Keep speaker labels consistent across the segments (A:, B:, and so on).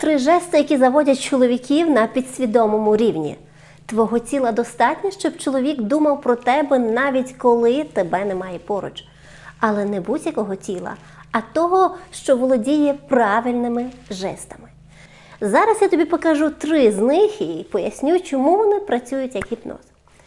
A: Три жести, які заводять чоловіків на підсвідомому рівні. Твого тіла достатньо, щоб чоловік думав про тебе навіть коли тебе немає поруч. Але не будь-якого тіла, а того, що володіє правильними жестами. Зараз я тобі покажу три з них і поясню, чому вони працюють як гіпноз.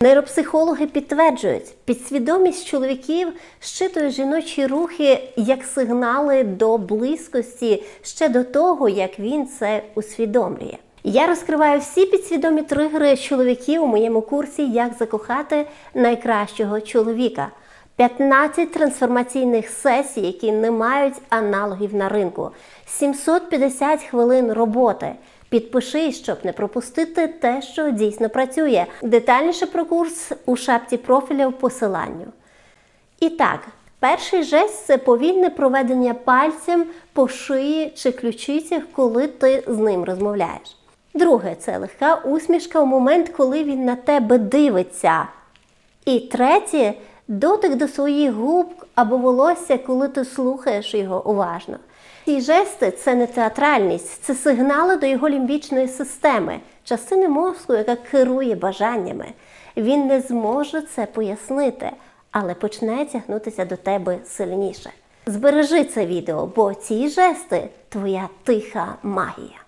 A: Нейропсихологи підтверджують, підсвідомість чоловіків щитує жіночі рухи як сигнали до близькості ще до того, як він це усвідомлює. Я розкриваю всі підсвідомі тригери чоловіків у моєму курсі Як закохати найкращого чоловіка. 15 трансформаційних сесій, які не мають аналогів на ринку, 750 хвилин роботи. Підпишись, щоб не пропустити те, що дійсно працює. Детальніше про курс у шапці профіля в посиланню. І так, перший жест це повільне проведення пальцем по шиї чи ключицях, коли ти з ним розмовляєш. Друге це легка усмішка у момент, коли він на тебе дивиться. І третє дотик до своїх губ або волосся, коли ти слухаєш його уважно. Ці жести це не театральність, це сигнали до його лімбічної системи, частини мозку, яка керує бажаннями. Він не зможе це пояснити, але почне тягнутися до тебе сильніше. Збережи це відео, бо ці жести твоя тиха магія.